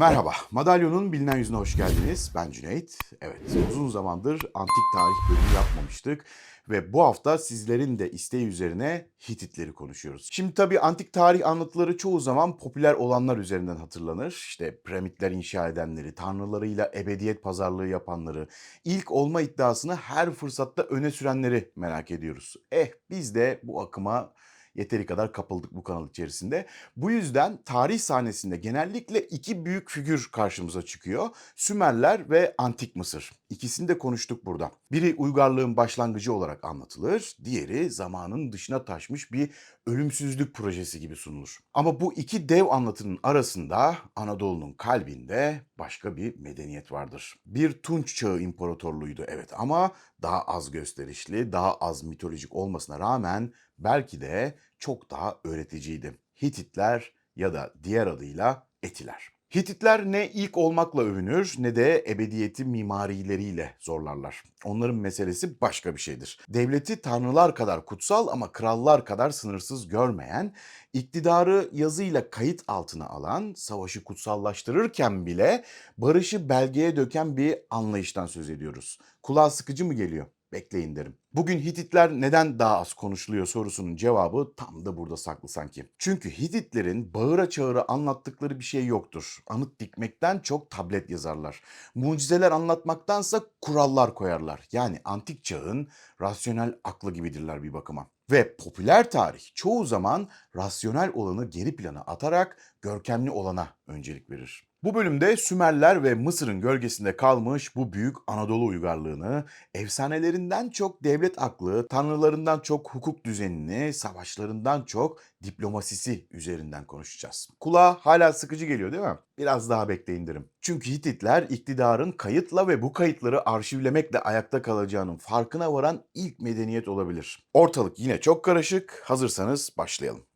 Merhaba, Madalyon'un bilinen yüzüne hoş geldiniz. Ben Cüneyt. Evet, uzun zamandır antik tarih bölümü yapmamıştık. Ve bu hafta sizlerin de isteği üzerine Hititleri konuşuyoruz. Şimdi tabii antik tarih anlatıları çoğu zaman popüler olanlar üzerinden hatırlanır. İşte piramitler inşa edenleri, tanrılarıyla ebediyet pazarlığı yapanları, ilk olma iddiasını her fırsatta öne sürenleri merak ediyoruz. Eh biz de bu akıma yeteri kadar kapıldık bu kanal içerisinde. Bu yüzden tarih sahnesinde genellikle iki büyük figür karşımıza çıkıyor. Sümerler ve Antik Mısır. İkisini de konuştuk burada. Biri uygarlığın başlangıcı olarak anlatılır, diğeri zamanın dışına taşmış bir ölümsüzlük projesi gibi sunulur. Ama bu iki dev anlatının arasında Anadolu'nun kalbinde başka bir medeniyet vardır. Bir Tunç Çağı İmparatorluğuydu evet ama daha az gösterişli, daha az mitolojik olmasına rağmen belki de çok daha öğreticiydi. Hititler ya da diğer adıyla Etiler. Hititler ne ilk olmakla övünür ne de ebediyeti mimarileriyle zorlarlar. Onların meselesi başka bir şeydir. Devleti tanrılar kadar kutsal ama krallar kadar sınırsız görmeyen, iktidarı yazıyla kayıt altına alan, savaşı kutsallaştırırken bile barışı belgeye döken bir anlayıştan söz ediyoruz. Kulağa sıkıcı mı geliyor? Bekleyin derim. Bugün Hititler neden daha az konuşuluyor sorusunun cevabı tam da burada saklı sanki. Çünkü Hititlerin bağıra çağıra anlattıkları bir şey yoktur. Anıt dikmekten çok tablet yazarlar. Mucizeler anlatmaktansa kurallar koyarlar. Yani antik çağın rasyonel aklı gibidirler bir bakıma. Ve popüler tarih çoğu zaman rasyonel olanı geri plana atarak görkemli olana öncelik verir. Bu bölümde Sümerler ve Mısır'ın gölgesinde kalmış bu büyük Anadolu uygarlığını, efsanelerinden çok devlet aklı, tanrılarından çok hukuk düzenini, savaşlarından çok diplomasisi üzerinden konuşacağız. Kulağa hala sıkıcı geliyor değil mi? Biraz daha bekleyin derim. Çünkü Hititler iktidarın kayıtla ve bu kayıtları arşivlemekle ayakta kalacağının farkına varan ilk medeniyet olabilir. Ortalık yine çok karışık. Hazırsanız başlayalım.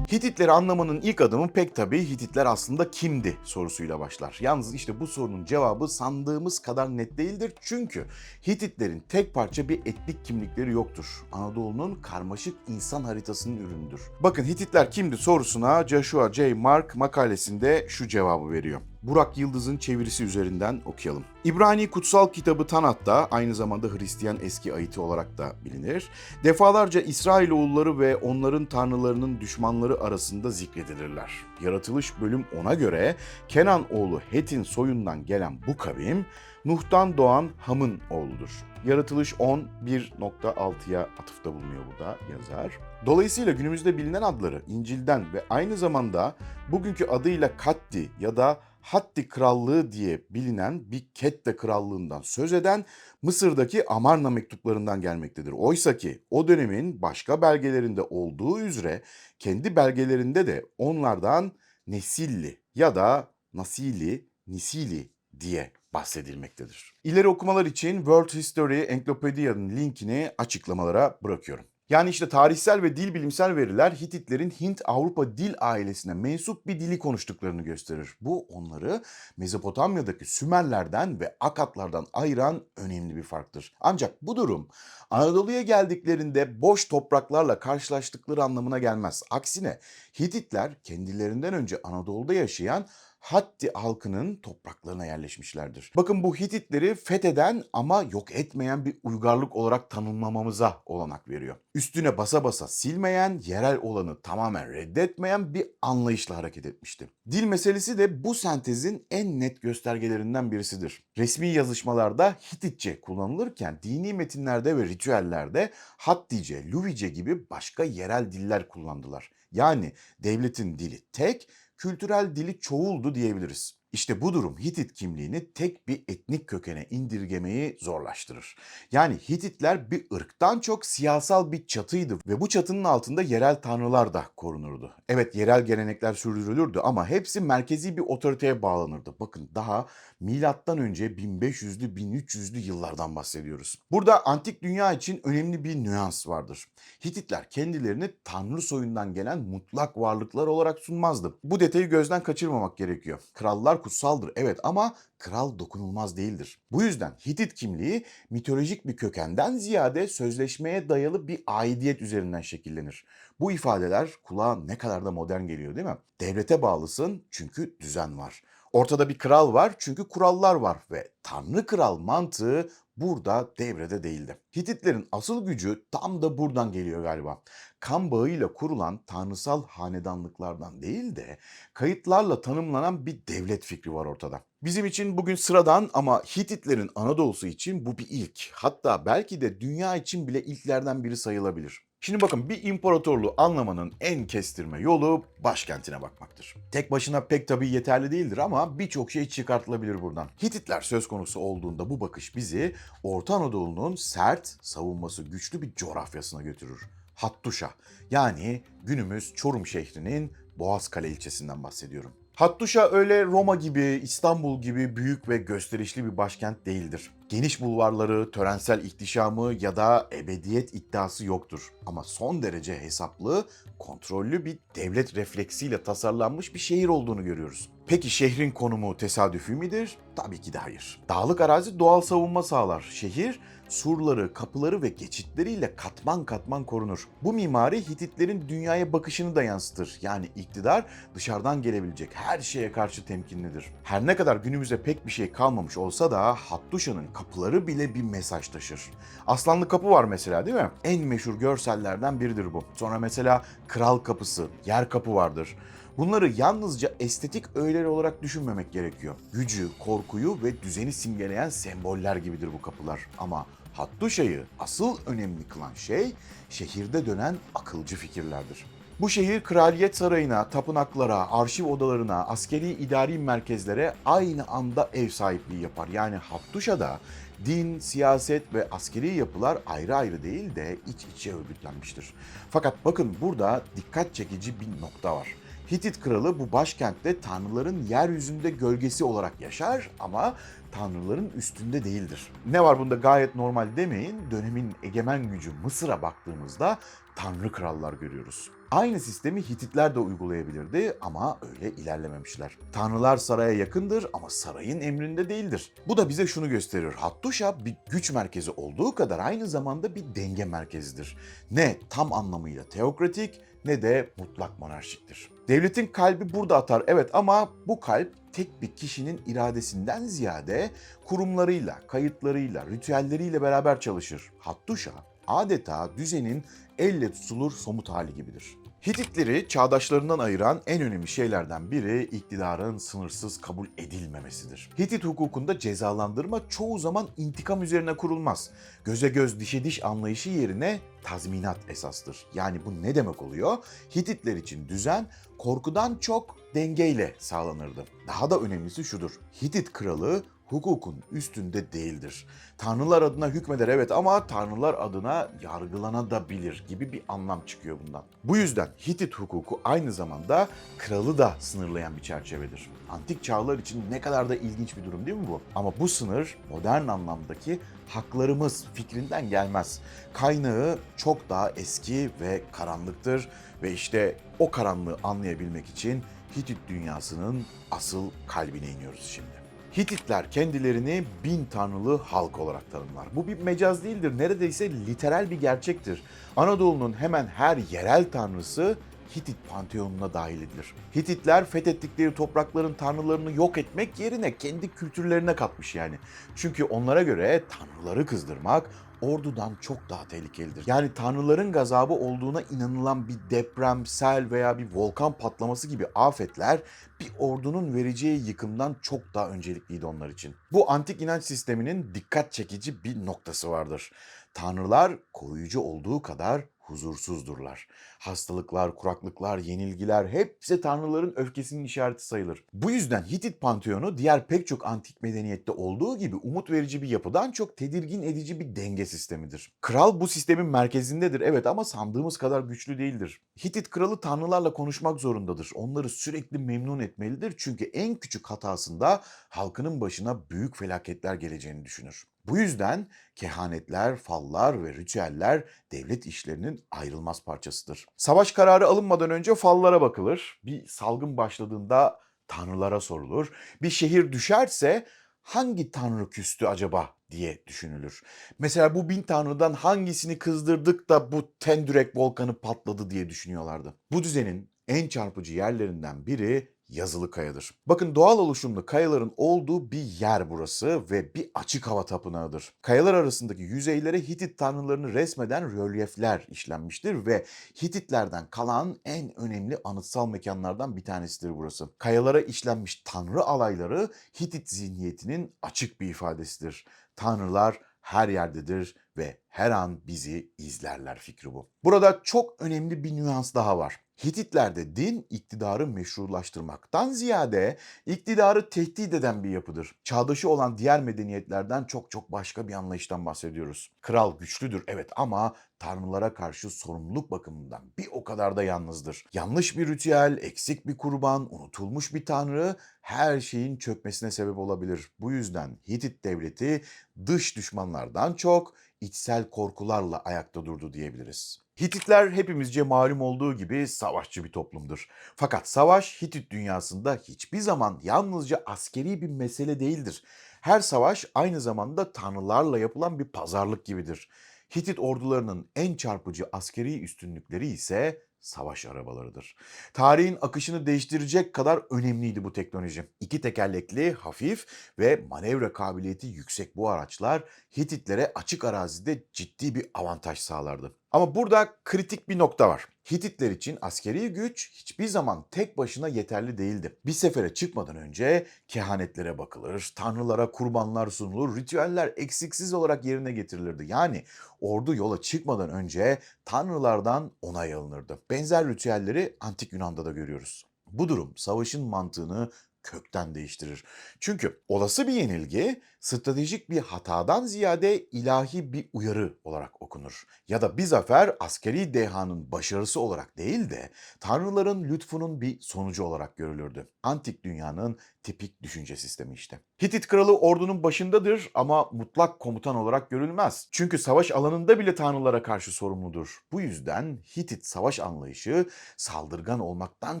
Hititleri anlamanın ilk adımı pek tabii Hititler aslında kimdi sorusuyla başlar. Yalnız işte bu sorunun cevabı sandığımız kadar net değildir. Çünkü Hititlerin tek parça bir etnik kimlikleri yoktur. Anadolu'nun karmaşık insan haritasının ürünüdür. Bakın Hititler kimdi sorusuna Joshua J. Mark makalesinde şu cevabı veriyor. Burak Yıldız'ın çevirisi üzerinden okuyalım. İbrani kutsal kitabı Tanat'ta aynı zamanda Hristiyan eski ayeti olarak da bilinir. Defalarca İsrailoğulları ve onların tanrılarının düşmanları arasında zikredilirler. Yaratılış bölüm ona göre Kenan oğlu Het'in soyundan gelen bu kavim Nuh'tan doğan Ham'ın oğludur. Yaratılış 10 1.6'ya atıfta bulunuyor burada yazar. Dolayısıyla günümüzde bilinen adları İncil'den ve aynı zamanda bugünkü adıyla Katti ya da Hatti Krallığı diye bilinen bir Kette Krallığından söz eden Mısır'daki Amarna mektuplarından gelmektedir. Oysa ki o dönemin başka belgelerinde olduğu üzere kendi belgelerinde de onlardan Nesilli ya da Nasili, Nisili diye bahsedilmektedir. İleri okumalar için World History Encyclopedia'nın linkini açıklamalara bırakıyorum. Yani işte tarihsel ve dil bilimsel veriler Hititlerin Hint-Avrupa dil ailesine mensup bir dili konuştuklarını gösterir. Bu onları Mezopotamya'daki Sümerlerden ve Akatlardan ayıran önemli bir farktır. Ancak bu durum Anadolu'ya geldiklerinde boş topraklarla karşılaştıkları anlamına gelmez. Aksine Hititler kendilerinden önce Anadolu'da yaşayan Hatti halkının topraklarına yerleşmişlerdir. Bakın bu Hititleri fetheden ama yok etmeyen bir uygarlık olarak tanımlamamıza olanak veriyor. Üstüne basa basa silmeyen, yerel olanı tamamen reddetmeyen bir anlayışla hareket etmişti. Dil meselesi de bu sentezin en net göstergelerinden birisidir. Resmi yazışmalarda Hititçe kullanılırken dini metinlerde ve ritüellerde Hattice, Luvice gibi başka yerel diller kullandılar. Yani devletin dili tek, kültürel dili çoğuldu diyebiliriz. İşte bu durum Hitit kimliğini tek bir etnik kökene indirgemeyi zorlaştırır. Yani Hititler bir ırktan çok siyasal bir çatıydı ve bu çatının altında yerel tanrılar da korunurdu. Evet yerel gelenekler sürdürülürdü ama hepsi merkezi bir otoriteye bağlanırdı. Bakın daha milattan önce 1500'lü 1300'lü yıllardan bahsediyoruz. Burada antik dünya için önemli bir nüans vardır. Hititler kendilerini tanrı soyundan gelen mutlak varlıklar olarak sunmazdı. Bu detayı gözden kaçırmamak gerekiyor. Krallar kutsaldır evet ama kral dokunulmaz değildir. Bu yüzden Hitit kimliği mitolojik bir kökenden ziyade sözleşmeye dayalı bir aidiyet üzerinden şekillenir. Bu ifadeler kulağa ne kadar da modern geliyor değil mi? Devlete bağlısın çünkü düzen var. Ortada bir kral var çünkü kurallar var ve tanrı kral mantığı burada devrede değildi. Hititlerin asıl gücü tam da buradan geliyor galiba. Kan bağıyla kurulan tanrısal hanedanlıklardan değil de kayıtlarla tanımlanan bir devlet fikri var ortada. Bizim için bugün sıradan ama Hititlerin Anadolu'su için bu bir ilk. Hatta belki de dünya için bile ilklerden biri sayılabilir. Şimdi bakın bir imparatorluğu anlamanın en kestirme yolu başkentine bakmaktır. Tek başına pek tabii yeterli değildir ama birçok şey çıkartılabilir buradan. Hititler söz konusu olduğunda bu bakış bizi Orta Anadolu'nun sert, savunması güçlü bir coğrafyasına götürür. Hattuşa yani günümüz Çorum şehrinin Boğazkale ilçesinden bahsediyorum. Hattuşa öyle Roma gibi, İstanbul gibi büyük ve gösterişli bir başkent değildir. Geniş bulvarları, törensel ihtişamı ya da ebediyet iddiası yoktur. Ama son derece hesaplı, kontrollü bir devlet refleksiyle tasarlanmış bir şehir olduğunu görüyoruz. Peki şehrin konumu tesadüfi midir? Tabii ki de hayır. Dağlık arazi doğal savunma sağlar. Şehir surları, kapıları ve geçitleriyle katman katman korunur. Bu mimari Hititlerin dünyaya bakışını da yansıtır. Yani iktidar dışarıdan gelebilecek her şeye karşı temkinlidir. Her ne kadar günümüze pek bir şey kalmamış olsa da Hattuşa'nın kapıları bile bir mesaj taşır. Aslanlı Kapı var mesela değil mi? En meşhur görsellerden biridir bu. Sonra mesela Kral Kapısı, Yer Kapı vardır. Bunları yalnızca estetik öğeler olarak düşünmemek gerekiyor. Gücü, korkuyu ve düzeni simgeleyen semboller gibidir bu kapılar. Ama Hattuşa'yı asıl önemli kılan şey şehirde dönen akılcı fikirlerdir. Bu şehir kraliyet sarayına, tapınaklara, arşiv odalarına, askeri idari merkezlere aynı anda ev sahipliği yapar. Yani Hattuşa'da din, siyaset ve askeri yapılar ayrı ayrı değil de iç içe örgütlenmiştir. Fakat bakın burada dikkat çekici bir nokta var. Hitit kralı bu başkentte tanrıların yeryüzünde gölgesi olarak yaşar ama tanrıların üstünde değildir. Ne var bunda gayet normal demeyin. Dönemin egemen gücü Mısır'a baktığımızda tanrı krallar görüyoruz. Aynı sistemi Hititler de uygulayabilirdi ama öyle ilerlememişler. Tanrılar saraya yakındır ama sarayın emrinde değildir. Bu da bize şunu gösterir. Hattuşa bir güç merkezi olduğu kadar aynı zamanda bir denge merkezidir. Ne tam anlamıyla teokratik ne de mutlak monarşiktir. Devletin kalbi burada atar evet ama bu kalp tek bir kişinin iradesinden ziyade kurumlarıyla, kayıtlarıyla, ritüelleriyle beraber çalışır. Hattuşa adeta düzenin elle tutulur somut hali gibidir. Hititleri çağdaşlarından ayıran en önemli şeylerden biri iktidarın sınırsız kabul edilmemesidir. Hitit hukukunda cezalandırma çoğu zaman intikam üzerine kurulmaz. Göze göz dişe diş anlayışı yerine tazminat esastır. Yani bu ne demek oluyor? Hititler için düzen korkudan çok dengeyle sağlanırdı. Daha da önemlisi şudur. Hitit kralı hukukun üstünde değildir. Tanrılar adına hükmeder evet ama tanrılar adına yargılanabilir gibi bir anlam çıkıyor bundan. Bu yüzden Hitit hukuku aynı zamanda kralı da sınırlayan bir çerçevedir. Antik çağlar için ne kadar da ilginç bir durum değil mi bu? Ama bu sınır modern anlamdaki haklarımız fikrinden gelmez. Kaynağı çok daha eski ve karanlıktır ve işte o karanlığı anlayabilmek için Hitit dünyasının asıl kalbine iniyoruz şimdi. Hititler kendilerini bin tanrılı halk olarak tanımlar. Bu bir mecaz değildir, neredeyse literal bir gerçektir. Anadolu'nun hemen her yerel tanrısı Hitit panteonuna dahil edilir. Hititler fethettikleri toprakların tanrılarını yok etmek yerine kendi kültürlerine katmış yani. Çünkü onlara göre tanrıları kızdırmak ordudan çok daha tehlikelidir. Yani tanrıların gazabı olduğuna inanılan bir deprem, sel veya bir volkan patlaması gibi afetler bir ordunun vereceği yıkımdan çok daha öncelikliydi onlar için. Bu antik inanç sisteminin dikkat çekici bir noktası vardır. Tanrılar koruyucu olduğu kadar huzursuzdurlar. Hastalıklar, kuraklıklar, yenilgiler hepsi tanrıların öfkesinin işareti sayılır. Bu yüzden Hitit Panteonu diğer pek çok antik medeniyette olduğu gibi umut verici bir yapıdan çok tedirgin edici bir denge sistemidir. Kral bu sistemin merkezindedir evet ama sandığımız kadar güçlü değildir. Hitit kralı tanrılarla konuşmak zorundadır. Onları sürekli memnun etmelidir çünkü en küçük hatasında halkının başına büyük felaketler geleceğini düşünür. Bu yüzden kehanetler, fallar ve ritüeller devlet işlerinin ayrılmaz parçasıdır. Savaş kararı alınmadan önce fallara bakılır. Bir salgın başladığında tanrılara sorulur. Bir şehir düşerse hangi tanrı küstü acaba diye düşünülür. Mesela bu bin tanrıdan hangisini kızdırdık da bu Tendürek volkanı patladı diye düşünüyorlardı. Bu düzenin en çarpıcı yerlerinden biri yazılı kayadır. Bakın doğal oluşumlu kayaların olduğu bir yer burası ve bir açık hava tapınağıdır. Kayalar arasındaki yüzeylere Hitit tanrılarını resmeden rölyefler işlenmiştir ve Hititlerden kalan en önemli anıtsal mekanlardan bir tanesidir burası. Kayalara işlenmiş tanrı alayları Hitit zihniyetinin açık bir ifadesidir. Tanrılar her yerdedir ve her an bizi izlerler fikri bu. Burada çok önemli bir nüans daha var. Hititlerde din iktidarı meşrulaştırmaktan ziyade iktidarı tehdit eden bir yapıdır. Çağdaşı olan diğer medeniyetlerden çok çok başka bir anlayıştan bahsediyoruz. Kral güçlüdür evet ama tanrılara karşı sorumluluk bakımından bir o kadar da yalnızdır. Yanlış bir ritüel, eksik bir kurban, unutulmuş bir tanrı her şeyin çökmesine sebep olabilir. Bu yüzden Hitit devleti dış düşmanlardan çok içsel korkularla ayakta durdu diyebiliriz. Hititler hepimizce malum olduğu gibi savaşçı bir toplumdur. Fakat savaş Hitit dünyasında hiçbir zaman yalnızca askeri bir mesele değildir. Her savaş aynı zamanda tanrılarla yapılan bir pazarlık gibidir. Hitit ordularının en çarpıcı askeri üstünlükleri ise savaş arabalarıdır. Tarihin akışını değiştirecek kadar önemliydi bu teknoloji. İki tekerlekli, hafif ve manevra kabiliyeti yüksek bu araçlar Hititlere açık arazide ciddi bir avantaj sağlardı. Ama burada kritik bir nokta var. Hititler için askeri güç hiçbir zaman tek başına yeterli değildi. Bir sefere çıkmadan önce kehanetlere bakılır, tanrılara kurbanlar sunulur, ritüeller eksiksiz olarak yerine getirilirdi. Yani ordu yola çıkmadan önce tanrılardan onay alınırdı. Benzer ritüelleri antik Yunan'da da görüyoruz. Bu durum savaşın mantığını kökten değiştirir. Çünkü olası bir yenilgi stratejik bir hatadan ziyade ilahi bir uyarı olarak okunur. Ya da bir zafer askeri dehanın başarısı olarak değil de tanrıların lütfunun bir sonucu olarak görülürdü. Antik dünyanın tipik düşünce sistemi işte. Hitit kralı ordunun başındadır ama mutlak komutan olarak görülmez. Çünkü savaş alanında bile tanrılara karşı sorumludur. Bu yüzden Hitit savaş anlayışı saldırgan olmaktan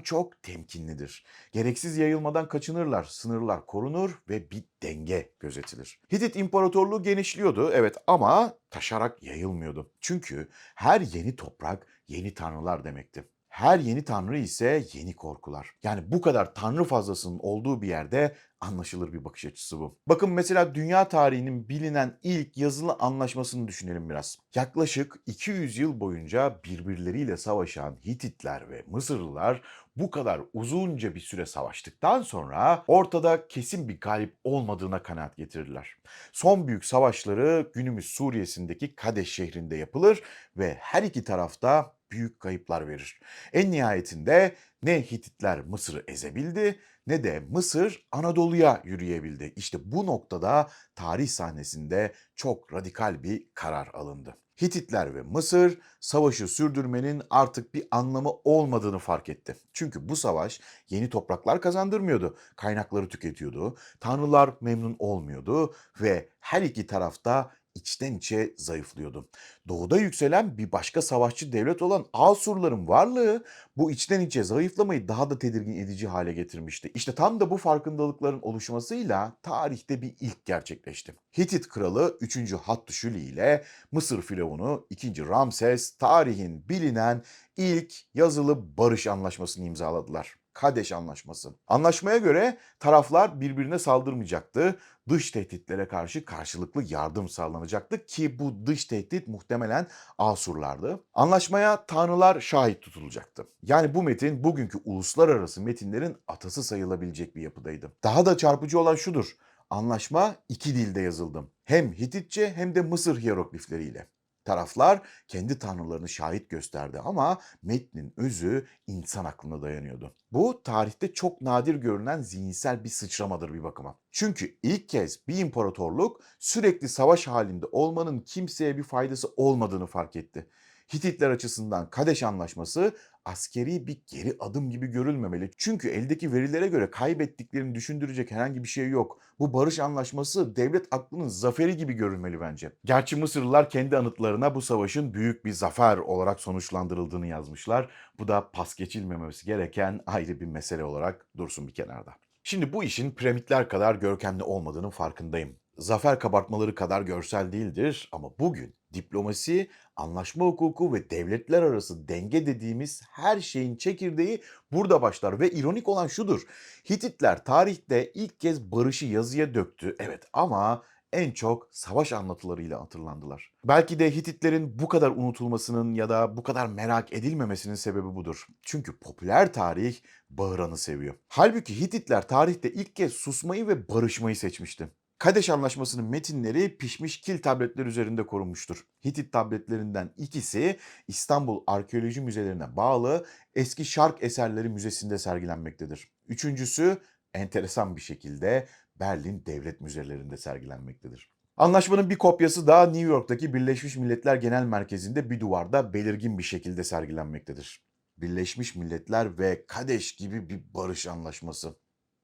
çok temkinlidir. Gereksiz yayılmadan kaçınırlar, sınırlar korunur ve bir denge gözetilir. Hitit İmparatorluğu genişliyordu evet ama taşarak yayılmıyordu. Çünkü her yeni toprak yeni tanrılar demekti. Her yeni tanrı ise yeni korkular. Yani bu kadar tanrı fazlasının olduğu bir yerde anlaşılır bir bakış açısı bu. Bakın mesela dünya tarihinin bilinen ilk yazılı anlaşmasını düşünelim biraz. Yaklaşık 200 yıl boyunca birbirleriyle savaşan Hititler ve Mısırlılar bu kadar uzunca bir süre savaştıktan sonra ortada kesin bir galip olmadığına kanaat getirirler. Son büyük savaşları günümüz Suriye'sindeki Kadeş şehrinde yapılır ve her iki tarafta büyük kayıplar verir. En nihayetinde ne Hititler Mısır'ı ezebildi ne de Mısır Anadolu'ya yürüyebildi. İşte bu noktada tarih sahnesinde çok radikal bir karar alındı. Hititler ve Mısır savaşı sürdürmenin artık bir anlamı olmadığını fark etti. Çünkü bu savaş yeni topraklar kazandırmıyordu, kaynakları tüketiyordu, tanrılar memnun olmuyordu ve her iki tarafta içten içe zayıflıyordu. Doğuda yükselen bir başka savaşçı devlet olan Asurların varlığı bu içten içe zayıflamayı daha da tedirgin edici hale getirmişti. İşte tam da bu farkındalıkların oluşmasıyla tarihte bir ilk gerçekleşti. Hitit kralı 3. Hattuşili ile Mısır firavunu 2. Ramses tarihin bilinen ilk yazılı barış anlaşmasını imzaladılar. Kadeş Anlaşması. Anlaşmaya göre taraflar birbirine saldırmayacaktı. Dış tehditlere karşı karşılıklı yardım sağlanacaktı ki bu dış tehdit muhtemelen Asurlardı. Anlaşmaya tanrılar şahit tutulacaktı. Yani bu metin bugünkü uluslararası metinlerin atası sayılabilecek bir yapıdaydı. Daha da çarpıcı olan şudur. Anlaşma iki dilde yazıldı. Hem Hititçe hem de Mısır hieroglifleriyle. Taraflar kendi tanrılarını şahit gösterdi ama metnin özü insan aklına dayanıyordu. Bu tarihte çok nadir görünen zihinsel bir sıçramadır bir bakıma. Çünkü ilk kez bir imparatorluk sürekli savaş halinde olmanın kimseye bir faydası olmadığını fark etti. Hititler açısından Kadeş Anlaşması askeri bir geri adım gibi görülmemeli. Çünkü eldeki verilere göre kaybettiklerini düşündürecek herhangi bir şey yok. Bu barış anlaşması devlet aklının zaferi gibi görülmeli bence. Gerçi Mısırlılar kendi anıtlarına bu savaşın büyük bir zafer olarak sonuçlandırıldığını yazmışlar. Bu da pas geçilmemesi gereken ayrı bir mesele olarak dursun bir kenarda. Şimdi bu işin piramitler kadar görkemli olmadığının farkındayım. Zafer kabartmaları kadar görsel değildir ama bugün diplomasi, anlaşma hukuku ve devletler arası denge dediğimiz her şeyin çekirdeği burada başlar ve ironik olan şudur. Hititler tarihte ilk kez barışı yazıya döktü evet ama en çok savaş anlatılarıyla hatırlandılar. Belki de Hititlerin bu kadar unutulmasının ya da bu kadar merak edilmemesinin sebebi budur. Çünkü popüler tarih bağıranı seviyor. Halbuki Hititler tarihte ilk kez susmayı ve barışmayı seçmişti. Kadeş Anlaşması'nın metinleri pişmiş kil tabletler üzerinde korunmuştur. Hitit tabletlerinden ikisi İstanbul Arkeoloji Müzelerine bağlı Eski Şark Eserleri Müzesi'nde sergilenmektedir. Üçüncüsü enteresan bir şekilde Berlin Devlet Müzelerinde sergilenmektedir. Anlaşmanın bir kopyası da New York'taki Birleşmiş Milletler Genel Merkezi'nde bir duvarda belirgin bir şekilde sergilenmektedir. Birleşmiş Milletler ve Kadeş gibi bir barış anlaşması.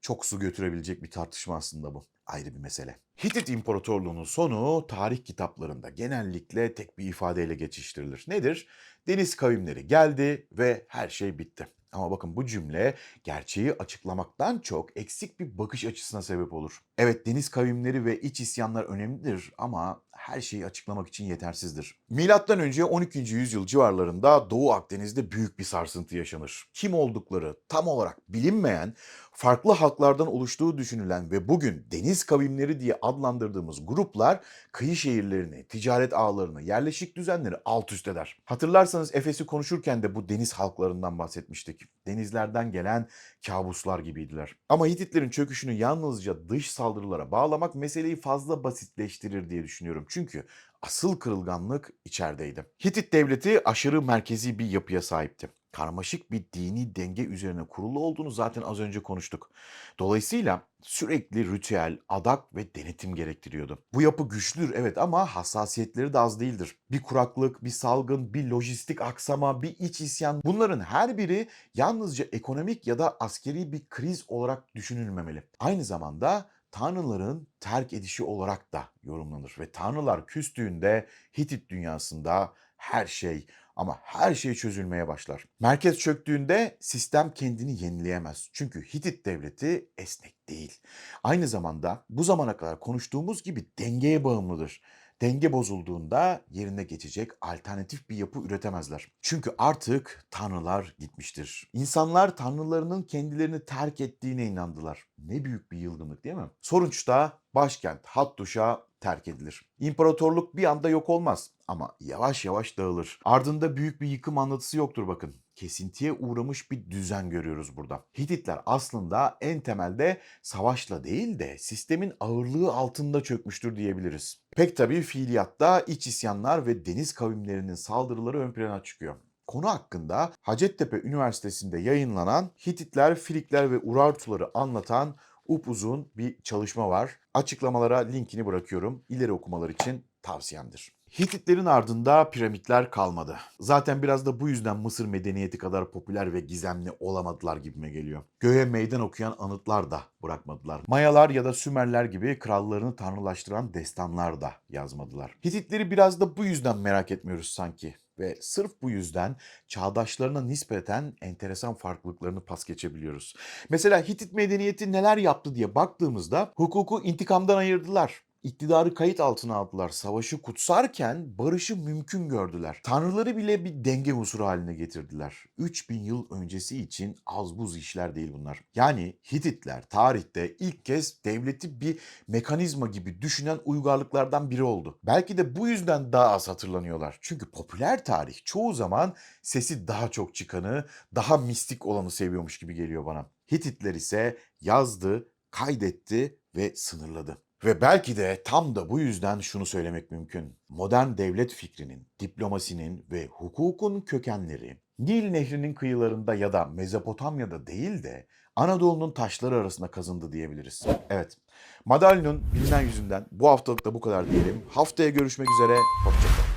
Çok su götürebilecek bir tartışma aslında bu. Ayrı bir mesele. Hitit İmparatorluğu'nun sonu tarih kitaplarında genellikle tek bir ifadeyle geçiştirilir. Nedir? Deniz kavimleri geldi ve her şey bitti. Ama bakın bu cümle gerçeği açıklamaktan çok eksik bir bakış açısına sebep olur. Evet deniz kavimleri ve iç isyanlar önemlidir ama her şeyi açıklamak için yetersizdir. Milattan önce 12. yüzyıl civarlarında Doğu Akdeniz'de büyük bir sarsıntı yaşanır. Kim oldukları tam olarak bilinmeyen, farklı halklardan oluştuğu düşünülen ve bugün deniz kavimleri diye adlandırdığımız gruplar kıyı şehirlerini, ticaret ağlarını, yerleşik düzenleri alt üst eder. Hatırlarsanız Efes'i konuşurken de bu deniz halklarından bahsetmiştik. Denizlerden gelen kabuslar gibiydiler. Ama Hititlerin çöküşünü yalnızca dış saldırılara bağlamak meseleyi fazla basitleştirir diye düşünüyorum. Çünkü asıl kırılganlık içerideydi. Hitit devleti aşırı merkezi bir yapıya sahipti. Karmaşık bir dini denge üzerine kurulu olduğunu zaten az önce konuştuk. Dolayısıyla sürekli ritüel, adak ve denetim gerektiriyordu. Bu yapı güçlüdür evet ama hassasiyetleri de az değildir. Bir kuraklık, bir salgın, bir lojistik aksama, bir iç isyan bunların her biri yalnızca ekonomik ya da askeri bir kriz olarak düşünülmemeli. Aynı zamanda tanrıların terk edişi olarak da yorumlanır ve tanrılar küstüğünde Hitit dünyasında her şey ama her şey çözülmeye başlar. Merkez çöktüğünde sistem kendini yenileyemez. Çünkü Hitit devleti esnek değil. Aynı zamanda bu zamana kadar konuştuğumuz gibi dengeye bağımlıdır. Denge bozulduğunda yerine geçecek alternatif bir yapı üretemezler. Çünkü artık tanrılar gitmiştir. İnsanlar tanrılarının kendilerini terk ettiğine inandılar. Ne büyük bir yılgınlık değil mi? Sonuçta başkent Hattuş'a terk edilir. İmparatorluk bir anda yok olmaz ama yavaş yavaş dağılır. Ardında büyük bir yıkım anlatısı yoktur bakın. Kesintiye uğramış bir düzen görüyoruz burada. Hititler aslında en temelde savaşla değil de sistemin ağırlığı altında çökmüştür diyebiliriz. Pek tabii fiiliyatta iç isyanlar ve deniz kavimlerinin saldırıları ön plana çıkıyor. Konu hakkında Hacettepe Üniversitesi'nde yayınlanan Hititler, Filikler ve Urartuları anlatan upuzun bir çalışma var. Açıklamalara linkini bırakıyorum. İleri okumalar için tavsiyemdir. Hititlerin ardında piramitler kalmadı. Zaten biraz da bu yüzden Mısır medeniyeti kadar popüler ve gizemli olamadılar gibime geliyor. Göğe meydan okuyan anıtlar da bırakmadılar. Mayalar ya da Sümerler gibi krallarını tanrılaştıran destanlar da yazmadılar. Hititleri biraz da bu yüzden merak etmiyoruz sanki ve sırf bu yüzden çağdaşlarına nispeten enteresan farklılıklarını pas geçebiliyoruz. Mesela Hitit medeniyeti neler yaptı diye baktığımızda hukuku intikamdan ayırdılar. İktidarı kayıt altına aldılar. Savaşı kutsarken barışı mümkün gördüler. Tanrıları bile bir denge unsuru haline getirdiler. 3000 yıl öncesi için az buz işler değil bunlar. Yani Hititler tarihte ilk kez devleti bir mekanizma gibi düşünen uygarlıklardan biri oldu. Belki de bu yüzden daha az hatırlanıyorlar. Çünkü popüler tarih çoğu zaman sesi daha çok çıkanı, daha mistik olanı seviyormuş gibi geliyor bana. Hititler ise yazdı, kaydetti ve sınırladı. Ve belki de tam da bu yüzden şunu söylemek mümkün. Modern devlet fikrinin, diplomasinin ve hukukun kökenleri Nil Nehri'nin kıyılarında ya da Mezopotamya'da değil de Anadolu'nun taşları arasında kazındı diyebiliriz. Evet, Madalyonun bilinen yüzünden bu haftalık da bu kadar diyelim. Haftaya görüşmek üzere, hoşçakalın.